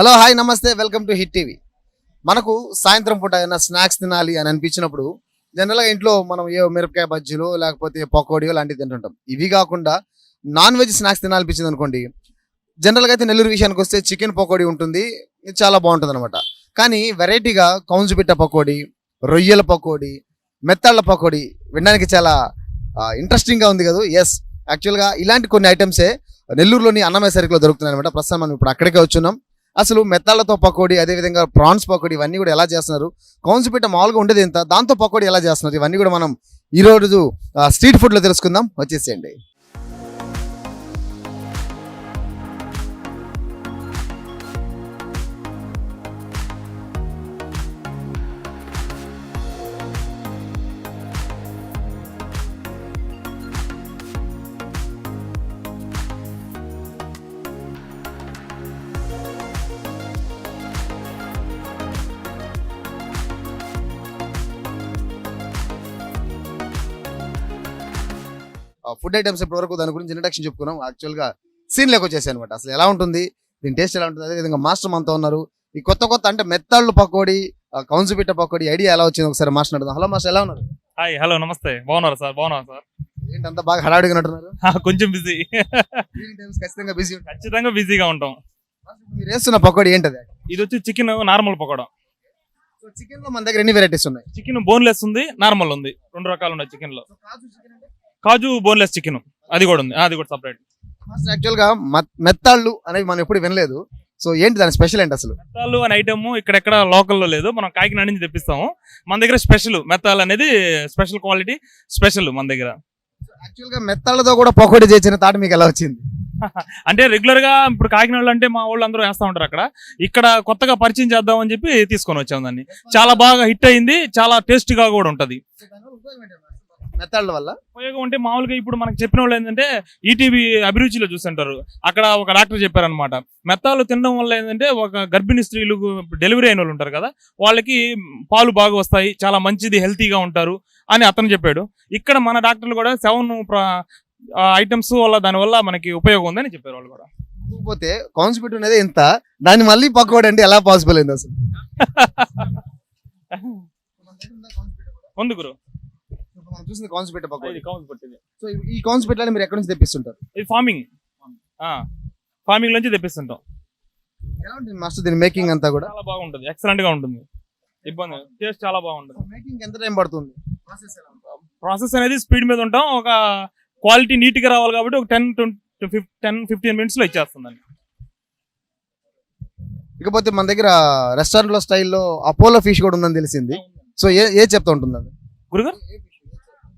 Hello hi నమస్తే welcome to Hit TV. మనకు సాయంత్రం పూట ఏదైనా స్నాక్స్ తినాలి అని అనిపించినప్పుడు జనరల్గా ఇంట్లో మనం ఏ మిరపకాయ బజ్జీలు లేకపోతే పకోడీలు లాంటివి తింటుంటాం. ఇవి కాకుండా నాన్ వెజ్ స్నాక్స్ తినాలనిపించింది అనుకోండి జనరల్గా అయితే నెల్లూరు విషయానికి వస్తే చికెన్ పకోడీ ఉంటుంది ఇది చాలా బాగుంటుంది అనమాట కానీ వెరైటీగా కౌన్సుపిట్ట పకోడీ రొయ్యల పకోడీ మెత్తాళ్ళ పకోడీ వినడానికి చాలా ఇంట్రెస్టింగ్గా ఉంది కదా. ఎస్ యాక్చువల్గా ఇలాంటి కొన్ని ఐటమ్సే నెల్లూరులోని అన్నమయ్య సరుకులో దొరుకుతున్నాయి అనమాట ప్రస్తుతం మనం ఇప్పుడు అక్కడికే వచ్చున్నాం. అసలు మెత్తాళ్ళతో పకోడీ అదేవిధంగా ప్రాన్స్ పకోడీ ఇవన్నీ కూడా ఎలా చేస్తున్నారు? కౌన్సిపేట మామూలుగా ఉండేది ఎంత? దాంతో పకోడీ ఎలా చేస్తున్నారు? ఇవన్నీ కూడా మనం ఈ రోజు స్ట్రీట్ ఫుడ్లో తెలుసుకుందాం. వచ్చేసేయండి. ఫుడ్ ఐటమ్స్ ఇప్పటి వరకు దాని గురించి ఇంట్రడక్షన్ చెప్పుకున్నాం. యాక్చువల్గా సీన్ లేక వచ్చేసాయి అనమాట అసలు ఎలా ఉంటుంది? దీని టేస్ట్ ఎలా ఉంటుంది? అదేవిధంగా మాస్టర్ మనతో ఉన్నారు. ఈ కొత్త కొత్త అంటే మెత్తాళ్ళు పకోడీ కౌన్సిపిట్ట పకోడీ ఐడియా ఎలా వచ్చింది? ఒకసారి మాస్టర్ అడుగుదాం. హలో మాస్టర్ ఎలా ఉన్నారు? హాయ్ హలో నమస్తే. బాగున్నారు సార్? బాగున్నారు సార్? ఏంటంతా బాగా హడావిడిగా కొంచెం బిజీ ఖచ్చితంగా బిజీ ఖచ్చితంగా బిజీగా ఉంటాం. మీరు వేస్తున్న పకోడీ ఏంటది? ఇది వచ్చి చికెన్ నార్మల్ పకోడా. చికెన్లో మన దగ్గర ఎన్ని వెరైటీస్ ఉన్నాయి? చికెన్ బోన్లెస్ ఉంది నార్మల్ ఉంది. రెండు రకాలు ఉన్నాయి చికెన్లో కాజు బోన్లెస్ చికెన్. అది కూడా ఉంది. అది కూడా సపరేట్ మాస్టర్ యాక్చువల్గా మత్- మెత్తాళ్ళు అనేవి మనం ఎప్పుడు వినలేదు. సో ఏంటి దాని స్పెషల్ ఏంటి అసలు? మెత్తాలు అనే ఐటమ్ ఇక్కడెక్కడ లోకల్లో లేదు. మనం కాకినాడ నుంచి తెప్పిస్తాము. మన దగ్గర స్పెషల్ మెత్తాలు అనేది స్పెషల్ క్వాలిటీ స్పెషల్ మన దగ్గర. యాక్చువల్గా మెత్తాళ్ళతో కూడా పకోడీ చేసిన తాట మీకు ఎలా వచ్చింది? అంటే రెగ్యులర్గా ఇప్పుడు కాకినాడలో అంటే మా వాళ్ళు అందరూ వేస్తా ఉంటారు అక్కడ. ఇక్కడ కొత్తగా పరిచయం చేద్దాం అని చెప్పి తీసుకొని వచ్చాం దాన్ని. చాలా బాగా హిట్ అయింది. చాలా టేస్ట్గా కూడా ఉంటది. మెత్తాళ్ళ వల్ల? ఉపయోగం అంటే మామూలుగా ఇప్పుడు మనకు చెప్పిన వాళ్ళు ఏంటంటే ఈటీవీ అభిరుచిలో చూస్తుంటారు. అక్కడ ఒక డాక్టర్ చెప్పారనమాట మెత్తాలు తినడం వల్ల ఏంటంటే ఒక గర్భిణీ స్త్రీలు డెలివరీ అయిన వాళ్ళు ఉంటారు కదా వాళ్ళకి పాలు బాగా వస్తాయి చాలా మంచిది హెల్తీగా ఉంటారు అని అతను చెప్పాడు. ఇక్కడ మన డాక్టర్లు కూడా సెవెన్ ఐటమ్స్ వల్ల దానివల్ల మనకి ఉపయోగం ఉందని చెప్పారు వాళ్ళు కూడా. పోతే కాన్స్పిట్ అనేది ఎంత దాన్ని మళ్ళీ పకోడీ అంటే ఎలా పాసిబుల్ అయింది అసలు? ఉంది గురు. చూసింది కాన్స్పిట్ పకోడీ ఇది కౌన్స్ పట్టింది. సో ఈ- కాన్స్పిట్ అని మీరు ఎక్కడి నుంచి తెప్పిస్తుంటారు? ఇది ఫార్మింగ్ ఫార్మింగ్ నుంచి తెప్పిస్తుంటాం. ఎలా ఉంటుంది మాస్టర్ దీని మేకింగ్ అంతా కూడా? చాలా బాగుంటుంది. ఎక్సలెంట్గా ఉంటుంది. ఇబ్బంది టేస్ట్ చాలా బాగుంటుంది. మేకింగ్ ఎంత టైం పడుతుంది? ప్రాసెస్ అనేది స్పీడ్ మీద ఉంటాం. ఒక క్వాలిటీ నీట్గా రావాలి కాబట్టి ఒక టెన్ టెన్ ఫిఫ్టీన్ మినిట్స్లో ఇచ్చేస్తుందండి. ఇకపోతే మన దగ్గర రెస్టారెంట్లో స్టైల్లో అపోలో ఫిష్ కూడా ఉందని తెలిసింది. సో ఏ ఏ చెప్తా ఉంటుంది అది గురుగారు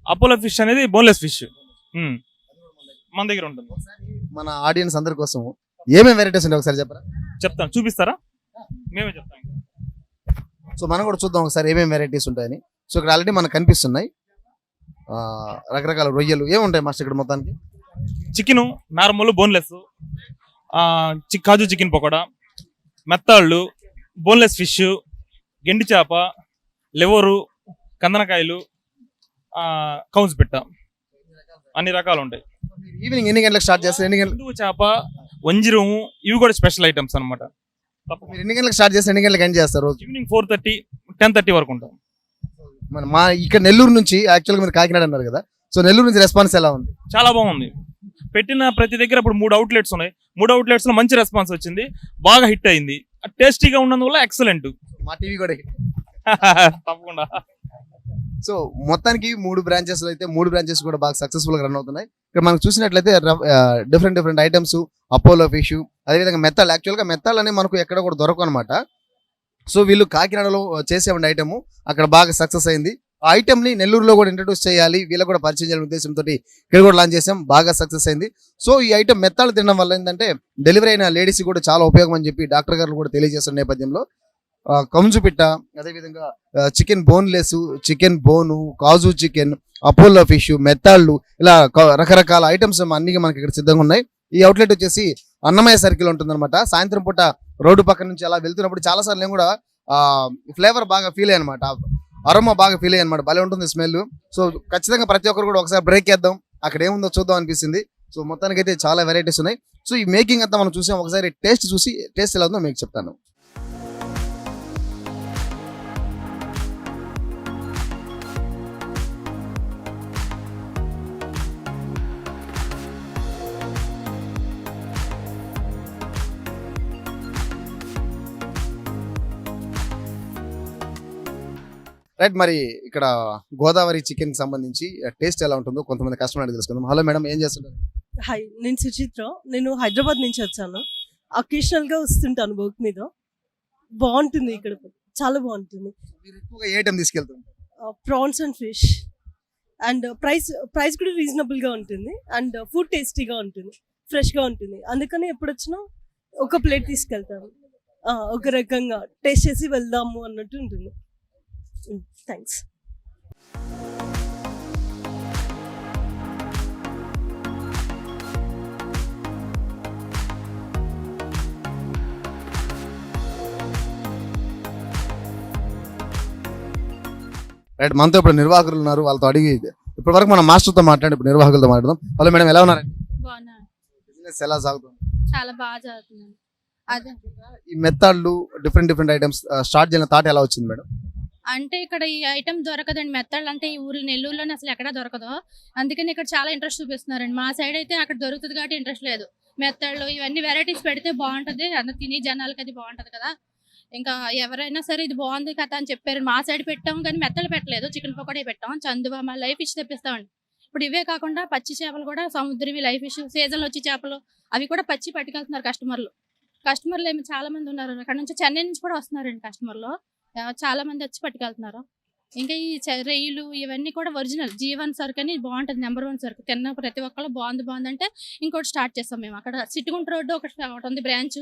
అపోలో ఫిష్ అనేది బోన్లెస్ ఫిష్. మన దగ్గర ఉంటుంది. మన ఆడియన్స్ అందరి కోసం ఏమేమి వెరైటీస్ ఉంటాయి ఒకసారి చెప్పరా? చెప్తాను. చూపిస్తారా? మేమే చెప్తాం సో మనం కూడా చూద్దాం ఒకసారి ఏమేమి వెరైటీస్ ఉంటాయని. సో ఇక్కడ ఆల్రెడీ మనకు కనిపిస్తున్నాయి. ఆ, రకరకాల రొయ్యలు ఏముంటాయి మాస్టర్ ఇక్కడ మొత్తానికి? Chicken normal boneless. Kaju chicken pakoda మెత్తాళ్ళు boneless fish గెండి చేప లివరు కందనకాయలు కౌన్స్ పిట్ట. అన్ని రకాలు ఉంటాయి ఈవినింగ్ ఎన్ని గంటలకు స్టార్ట్ చేస్తారు? ఎన్ని గంటలకు ఎండు చేప? వంజిరం ఇవి కూడా స్పెషల్ ఐటమ్స్ అనమాట మీరు ఎన్ని గంటలకు స్టార్ట్ చేస్తారు? ఎన్ని గంటలకు ఎండ్ చేస్తారు evening four thirty ten thirty వరకు ఉంటాం. మన మా ఇక్కడ నెల్లూరు నుంచి యాక్చువల్గా మీరు కాకినాడ అన్నారు కదా సో నెల్లూరు నుంచి రెస్పాన్స్ ఎలా ఉంది? చాలా బాగుంది. పెట్టిన ప్రతి దగ్గర ఇప్పుడు మూడు అవుట్లెట్స్ ఉన్నాయి. మూడు outlets లో మంచి రెస్పాన్స్ వచ్చింది. బాగా హిట్ అయింది. టేస్టీగా ఉన్నందువల్ల ఎక్సలెంట్ మా టీవీ కూడా తప్పకుండా. సో మొత్తానికి మూడు బ్రాంచెస్ అయితే మూడు బ్రాంచెస్ కూడా బాగా సక్సెస్ఫుల్గా రన్ అవుతున్నాయి. ఇక్కడ మనం చూసినట్లయితే different different items Apollo fish అదేవిధంగా మెత్తాలు యాక్చువల్గా మెత్తాలు అనేవి మనకు ఎక్కడ కూడా దొరకవు అనమాట సో వీళ్ళు కాకినాడలో చేసే ఐటమ్ అక్కడ బాగా సక్సెస్ అయింది. ఆ ఐటమ్ని నెల్లూరులో కూడా ఇంట్రడ్యూస్ చేయాలి. వీళ్ళకి కూడా పరిచయం చేయాలని ఉద్దేశంతో ఇక్కడ కూడా లాంచ్ చేసాం. బాగా సక్సెస్ అయింది. సో ఈ ఐటమ్ మెత్తాలు తినడం వల్ల ఏంటంటే డెలివరీ అయిన లేడీస్ కూడా చాలా ఉపయోగం అని చెప్పి డాక్టర్ గారు కూడా తెలియజేస్తున్న నేపథ్యంలో కంజు పిట్ట అదేవిధంగా chicken boneless chicken bone kaju chicken Apollo fish మెత్తాళ్ళు ఇలా రకరకాల ఐటమ్స్ అన్ని మనకి ఇక్కడ సిద్ధంగా ఉన్నాయి. ఈ అవుట్లెట్ వచ్చేసి అన్నమయ్య సర్కిల్ ఉంటుందన్నమాట. సాయంత్రం పూట రోడ్డు పక్కన నుంచి అలా వెళ్తున్నప్పుడు చాలా సార్లు నేను కూడా ఫ్లేవర్ బాగా ఫీల్ అయ్యనమాట అరోమా బాగా ఫీల్ అయ్యనమాట భలే ఉంటుంది స్మెల్ సో ఖచ్చితంగా ప్రతి ఒక్కరు కూడా ఒకసారి బ్రేక్ వేద్దాం అక్కడ ఏముందో చూద్దాం అనిపిస్తుంది. సో మొత్తానికి అయితే చాలా వెరైటీస్ ఉన్నాయి. సో ఈ మేకింగ్ అంతా మనం చూసాం. ఒకసారి టేస్ట్ చూసి టేస్ట్ ఎలా ఉందో మీకు చెప్తాను. రైట్ మరి ఇక్కడ గోదావరి చికెన్కి సంబంధించి టేస్ట్ ఎలా ఉంటుందో కొంతమంది కస్టమర్ అడిగి తెలుసుకుందాం. హలో మేడం ఏం చేస్తుంటారు హాయ్ నేను సుచిత్ర నేను హైదరాబాద్ నుంచి వచ్చాను. అకేషనల్గా వస్తుంటాను వర్క్ మీద. బాగుంటుంది ఇక్కడ. చాలా బాగుంటుంది. మీరు ఎక్కువగా ఏ item తీసుకెళ్తుంటారు? Prawns and fish and price price కూడా రీజనబుల్గా ఉంటుంది. అండ్ ఫుడ్ టేస్టీగా ఉంటుంది. ఫ్రెష్గా ఉంటుంది. అందుకని ఎప్పుడు వచ్చినా ఒక ప్లేట్ తీసుకెళ్తాను. ఆ, ఒక రకంగా. టేస్ట్ చేసి వెళ్దాము అన్నట్టు ఉంటుంది. థ్యాంక్స్ రైట్ మనతో ఇప్పుడు నిర్వాహకులు ఉన్నారు వాళ్ళతో అడిగి ఇప్పటి వరకు మనం మాస్టర్తో మాట్లాడి ఇప్పుడు నిర్వాహకులతో మాట్లాడదాం. హలో మేడం ఎలా ఉన్నారండి బాగున్నా. బిజినెస్ ఎలా సాగుతుంది? చాలా బాగా అదే. ఈ మెథడ్లు డిఫరెంట్ డిఫరెంట్ ఐటమ్స్ స్టార్ట్ చేసిన థాట్ ఎలా వచ్చింది మేడం? అంటే ఇక్కడ ఈ ఐటమ్ దొరకదండి. మెత్తళ్ళు అంటే ఈ ఊరు నెల్లూరులోనే అసలు ఎక్కడ దొరకదు. అందుకని ఇక్కడ చాలా ఇంట్రెస్ట్ చూపిస్తున్నారండి. మా సైడ్ అయితే అక్కడ దొరుకుతుంది కాబట్టి ఇంట్రెస్ట్ లేదు. మెత్తళ్ళు ఇవన్నీ వెరైటీస్ పెడితే బాగుంటది. అందరు తిని జనాలకి అది బాగుంటది కదా. ఇంకా ఎవరైనా సరే ఇది బాగుంది కదా అని చెప్పారు. మా సైడ్ పెట్టాం కానీ మెత్తలు పెట్టలేదు. చికెన్ పకోడీ పెట్టాం చందుబామ లైఫ్ ఫిష్ తెప్పిస్తామండి. ఇప్పుడు ఇవే కాకుండా పచ్చి చేపలు కూడా సముద్రవి లైఫ్ ఫిష్ సీజన్లో వచ్చే చేపలు అవి కూడా పచ్చి పట్టుకెళ్తున్నారు కస్టమర్లు. కస్టమర్లు ఏమి చాలా మంది ఉన్నారు. అక్కడ నుంచి చెన్నై నుంచి కూడా వస్తున్నారండి కస్టమర్లు. చాలా మంది వచ్చి పట్టుకెళ్తున్నారు? ఇంకా ఈ రైలు రొయ్యలు ఇవన్నీ కూడా ఒరిజినల్. జీవన్ సరుకు అని బాగుంటుంది నెంబర్ వన్ సరుకు. తిన్న ప్రతి ఒక్కళ్ళు బాగుంది బాగుంది అంటే ఇంకోటి స్టార్ట్ చేస్తాం మేము. అక్కడ సిట్టుగుంట రోడ్డు ఒకటి ఒకటి ఉంది బ్రాంచ్.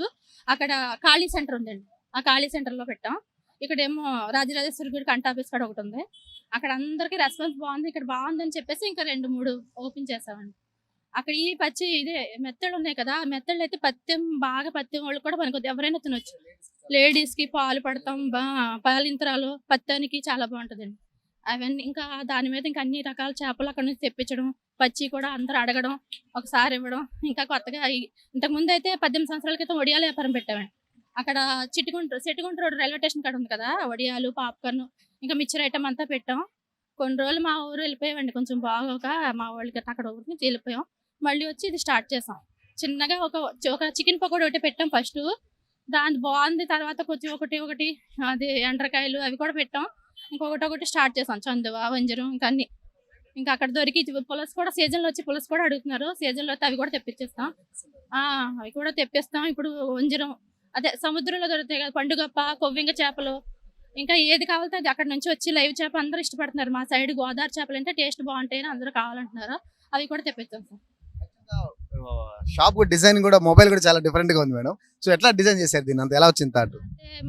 అక్కడ ఖాళీ సెంటర్ ఉందండి. ఆ ఖాళీ సెంటర్లో పెట్టాం. ఇక్కడేమో రాజరాజేశ్వరి గుడి కంట ఆఫీస్ కూడా ఒకటి ఉంది. అక్కడ అందరికి రెస్పాన్స్ బాగుంది ఇక్కడ బాగుంది అని చెప్పేసి ఇంకా రెండు మూడు ఓపెన్ చేసామండి. అక్కడ ఈ పచ్చి ఇదే మెత్తలు ఉన్నాయి కదా ఆ మెత్తళ్ళు అయితే పత్యం బాగా పత్యం వాళ్ళు కూడా మనకు ఎవరైనా తినొచ్చు. లేడీస్కి పాలు పడతాం బా పాలింతరాలు పత్తానికి చాలా బాగుంటుందండి అవన్నీ ఇంకా దాని మీద ఇంకా అన్ని రకాల చేపలు అక్కడ నుంచి తెప్పించడం పచ్చి కూడా అందరూ అడగడం ఒకసారి ఇవ్వడం ఇంకా కొత్తగా ఇంతకుముందు ఇంతకు ముందు అయితే పద్దెనిమిది సంవత్సరాల క్రితం వడియాల వ్యాపారం పెట్టామండి. అక్కడ Chittugunta Sittugunta road railway station కాడ ఉంది కదా వడియాలు పాప్కార్న్ ఇంకా మిక్చర్ ఐటమ్ అంతా పెట్టాం. కొన్ని రోజులు మా ఊరు వెళ్ళిపోయామండి కొంచెం బాగోక మా వాళ్ళకి అక్కడ ఊరికి వెళ్ళిపోయాం. మళ్ళీ వచ్చి ఇది స్టార్ట్ చేసాం. చిన్నగా ఒక ఒక చికెన్ పకోడీ ఒకటి పెట్టాం ఫస్ట్. దాని బాగుంది తర్వాత కొంచెం ఒకటి ఒకటి అది ఎండ్రకాయలు అవి కూడా పెట్టాం. ఇంకొకటి ఒకటి స్టార్ట్ చేసాం చందువ వంజరం ఇంకా అన్ని. ఇంకా అక్కడ దొరికి పులస కూడా సీజన్లో వచ్చి పులస కూడా అడుగుతున్నారు. సీజన్లో అయితే అవి కూడా తెప్పించేస్తాం ఆ, అవి కూడా తెప్పిస్తాం. ఇప్పుడు వంజరం అదే సముద్రంలో దొరుకుతాయి కదా పండుగప్ప కొవ్వింగ చేపలు. ఇంకా ఏది కావాలంటే అది అక్కడ నుంచి వచ్చి లైవ్ చేప అందరూ ఇష్టపడుతున్నారు. మా సైడ్ గోదావరి చేపలు అంటే టేస్ట్ బాగుంటాయని అందరూ కావాలంటున్నారు. అవి కూడా తెప్పిస్తాం సార్ షాప్ డిజైన్ కూడా మొబైల్ కూడా చాలా డిఫరెంట్గా ఉంది మేడం. సో ఎట్లా డిజైన్ చేశారు దీని అంత ఎలా వచ్చింది థాట్?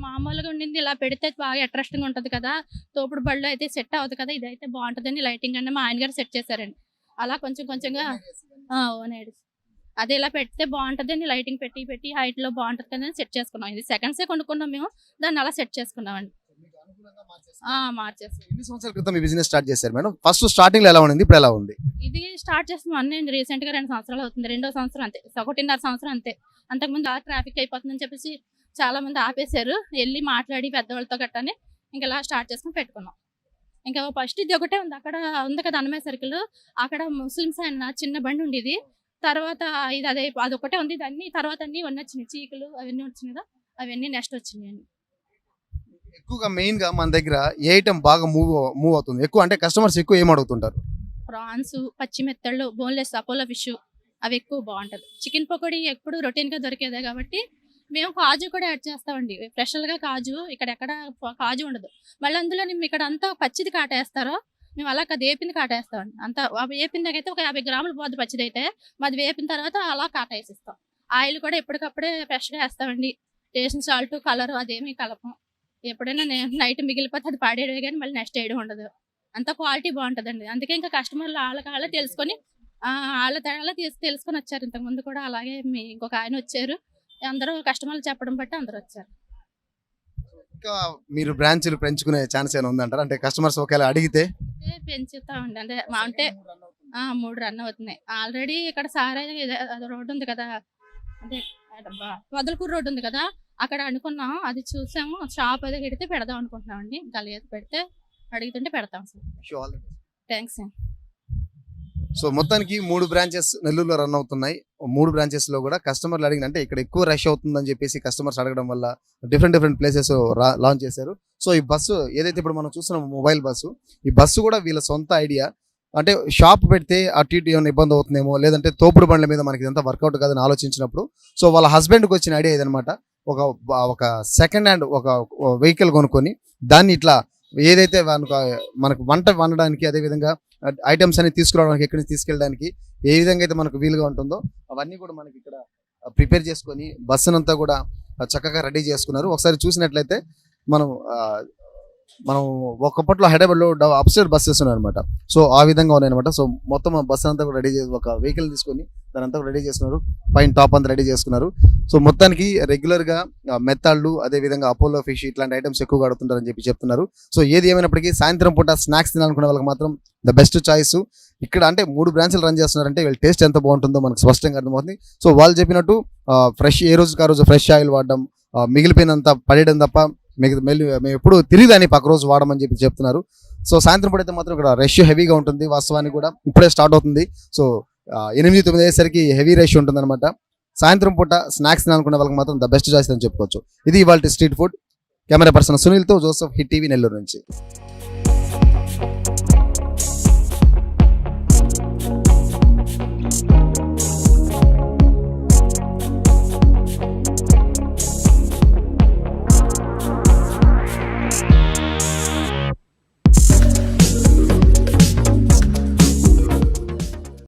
మామూలుగా ఉండింది ఇలా పెడితే బాగా అట్రాక్టింగ్ ఉంటుంది కదా. తోపుడు బళ్ళు అయితే సెట్ అవుతుంది కదా ఇదైతే బాగుంటదని లైటింగ్ అన్న మా ఆయన గారు సెట్ చేశారండి. అలా కొంచెం కొంచెంగా ఓన్ అదే ఇలా పెడితే బాగుంటుందని లైటింగ్ పెట్టి పెట్టి హైట్లో బాగుంటది కదా సెట్ చేసుకున్నాం. ఇది సెకండ్సే కొనుక్కున్నాం మేము దాన్ని అలా సెట్ చేసుకున్నామండి. మార్చేస్తాం ఎన్ని సంవత్సరాల క్రితం ఈ బిజినెస్ స్టార్ట్ చేశారు మేడం? ఫస్ట్ స్టార్టింగ్ ఎలా ఉంది ఇప్పుడు ఎలా ఉంది? ఇది స్టార్ట్ చేస్తాం అన్నీ రీసెంట్గా రెండు సంవత్సరాలు అవుతుంది. రెండో సంవత్సరం అంతే. ఒకటిన్నర సంవత్సరం అంతే. అంతకుముందు ఆ ట్రాఫిక్ అయిపోతుందని చెప్పేసి చాలా మంది ఆపేశారు. వెళ్ళి మాట్లాడి పెద్దవాళ్ళతో గట్టని ఇంకా ఇలా స్టార్ట్ చేసుకుని పెట్టుకున్నాం. ఇంకా ఫస్ట్ ఇది ఒకటే ఉంది. అక్కడ ఉంది కదా అన్నమయ్య సర్కిల్. అక్కడ ముస్లిమ్స్ ఆయన చిన్న బండి ఉండేది. తర్వాత ఇది అదే అది ఒకటే ఉంది. ఇది అన్ని తర్వాత అన్ని ఇవన్నీ వచ్చినాయి. చీకులు అవన్నీ వచ్చినాయి కదా. అవన్నీ నెక్స్ట్ వచ్చినాయి ఎక్కువగా మెయిన్గా మన దగ్గర ఏ ఐటమ్ బాగా మూవ్ మూవ్ అవుతుంది. ఎక్కువ అంటే కస్టమర్స్ ఎక్కువ ఏం అడుగుతుంటారు? ప్రాన్స్ పచ్చిమెత్తళ్ళు బోన్లెస్ అపోలో ఫిష్ అవి ఎక్కువ బాగుంటది. చికెన్ పకోడీ ఎప్పుడు రొటీన్గా దొరికేదే కాబట్టి మేము కాజు కూడా యాడ్ చేస్తామండి. స్పెషల్గా కాజు ఇక్కడ ఎక్కడ కాజు ఉండదు. మళ్ళీ అందులో మేము ఇక్కడ అంతా పచ్చిది కాటేస్తారో మేము అలా అది వేపింది కాటేస్తామండి. అంత వేపిన దగ్గర ఒక యాభై గ్రాములు పోద్ది పచ్చిది అయితే మాది వేపిన తర్వాత అలా కాటేసిస్తాం. ఆయిల్ కూడా ఎప్పటికప్పుడే ఫ్రెష్గా వేస్తామండి. టేస్ట్ సాల్ట్ కలర్ అదేమి కలపం. ఎప్పుడైనా నైట్ మిగిలిపోతే అది పాడేయడమే కానీ మళ్ళీ నెక్స్ట్ వేయడం ఉండదు. అంత క్వాలిటీ బాగుంటుందండి. అందుకే ఇంకా కస్టమర్లు వాళ్ళకి వాళ్ళే తెలుసుకొని వాళ్ళ తేడా తీసి తెలుసుకొని వచ్చారు. ఇంతకు ముందు కూడా అలాగే మీ ఇంకొక ఆయన వచ్చారు. అందరూ కస్టమర్లు చెప్పడం బట్టి అందరూ వచ్చారు. ఇంకా మీరు బ్రాంచ్లు పెంచుకునే ఛాన్స్ ఏమైనా ఉందంటారు? అంటే కస్టమర్స్ ఒకవేళ అడిగితే? పెంచుతామండి. అంటే మా అంటే ఆ, మూడు రన్ అవుతున్నాయి. ఆల్రెడీ ఇక్కడ సారే రోడ్డు ఉంది కదా. అంటే వదలకూరు రోడ్డు ఉంది కదా. అక్కడ అనుకున్నాం అది చూసాము షాప్ అది పెడితే పెడదాం అనుకుంటున్నాం అండి. ఇంకా లేదు పెడితే అడుగుతుంటే పెడతాం సార్. థ్యాంక్స్ సో మొత్తానికి మూడు బ్రాంచెస్ నెల్లూరులో రన్ అవుతున్నాయి. మూడు బ్రాంచెస్లో కూడా కస్టమర్లు అడిగిన అంటే ఇక్కడ ఎక్కువ రష్ అవుతుందని చెప్పేసి కస్టమర్స్ అడగడం వల్ల డిఫరెంట్ డిఫరెంట్ ప్లేసెస్ లాంచ్ చేశారు. సో ఈ బస్సు ఏదైతే ఇప్పుడు మనం చూస్తున్నాం మొబైల్ బస్సు ఈ బస్సు కూడా వీళ్ళ సొంత ఐడియా అంటే షాప్ పెడితే అటు ఇటు ఏమైనా ఇబ్బంది అవుతుందేమో లేదంటే తోపుడు బండ్ల మీద మనకి ఇదంతా వర్కౌట్ కాదని ఆలోచించినప్పుడు సో వాళ్ళ హస్బెండ్కి వచ్చిన ఐడియా ఇదనమాట ఒక ఒక సెకండ్ హ్యాండ్ ఒక వెహికల్ కొనుక్కొని దాన్ని ఇట్లా ఏదైతే మనకు మనకు వంట వండడానికి అదేవిధంగా ఐటమ్స్ అన్ని తీసుకురావడానికి ఎక్కడి నుంచి తీసుకెళ్ళడానికి ఏ విధంగా అయితే మనకు వీలుగా ఉంటుందో అవన్నీ కూడా మనకి ఇక్కడ ప్రిపేర్ చేసుకొని బస్సునంతా కూడా చక్కగా రెడీ చేసుకున్నారు. ఒకసారి చూసినట్లయితే మనం మనం ఒకప్పట్లో హైదరాబాద్లో అప్స్టేట్ బస్సెస్ ఉన్నాయన్నమాట. సో ఆ విధంగా ఉన్నాయన్నమాట. సో మొత్తం బస్సు అంతా కూడా రెడీ చేసి ఒక వెహికల్ తీసుకొని దాని అంతా రెడీ చేసుకున్నారు. పైన టాప్ అంతా రెడీ చేసుకున్నారు. సో మొత్తానికి రెగ్యులర్గా మెత్తాళ్ళు అదేవిధంగా అపోలో ఫిష్ ఇట్లాంటి ఐటమ్స్ ఎక్కువగా ఆడుతుంటారని చెప్పి చెప్తున్నారు. సో ఏది ఏమైనప్పటికీ సాయంత్రం పూట స్నాక్స్ తినాలనుకునే వాళ్ళకి మాత్రం ద బెస్ట్ చాయిస్ ఇక్కడ అంటే మూడు బ్రాంచ్లు రన్ చేస్తున్నారంటే వీళ్ళ టేస్ట్ ఎంత బాగుంటుందో మనకు స్పష్టంగా అర్థమవుతుంది. సో వాళ్ళు చెప్పినట్టు ఫ్రెష్ ఏ రోజుకి ఆ రోజు ఫ్రెష్ ఆయిల్ వాడడం మిగిలిపోయినంత పడేయడం తప్ప మిగతా మెల్లి మేము ఎప్పుడు తిరిగి పక్క రోజు వాడమని చెప్పి చెప్తున్నారు. సో సాయంత్రం పూట అయితే మాత్రం ఇక్కడ రష్ హెవీగా ఉంటుంది. వాస్తవానికి కూడా ఇప్పుడే స్టార్ట్ అవుతుంది. సో ఎనిమిది తొమ్మిది అయ్యేసరికి హెవీ రష్ ఉంటుందన్నమాట. సాయంత్రం పూట స్నాక్స్ తినాలనుకునే వాళ్ళకి మాత్రం ద బెస్ట్ చాయిస్ అని చెప్పుకోవచ్చు. ఇది ఇవాళ స్ట్రీట్ ఫుడ్. కెమెరా పర్సన్ సునీల్తో జోసఫ్ హిట్ టీవీ నెల్లూరు నుంచి.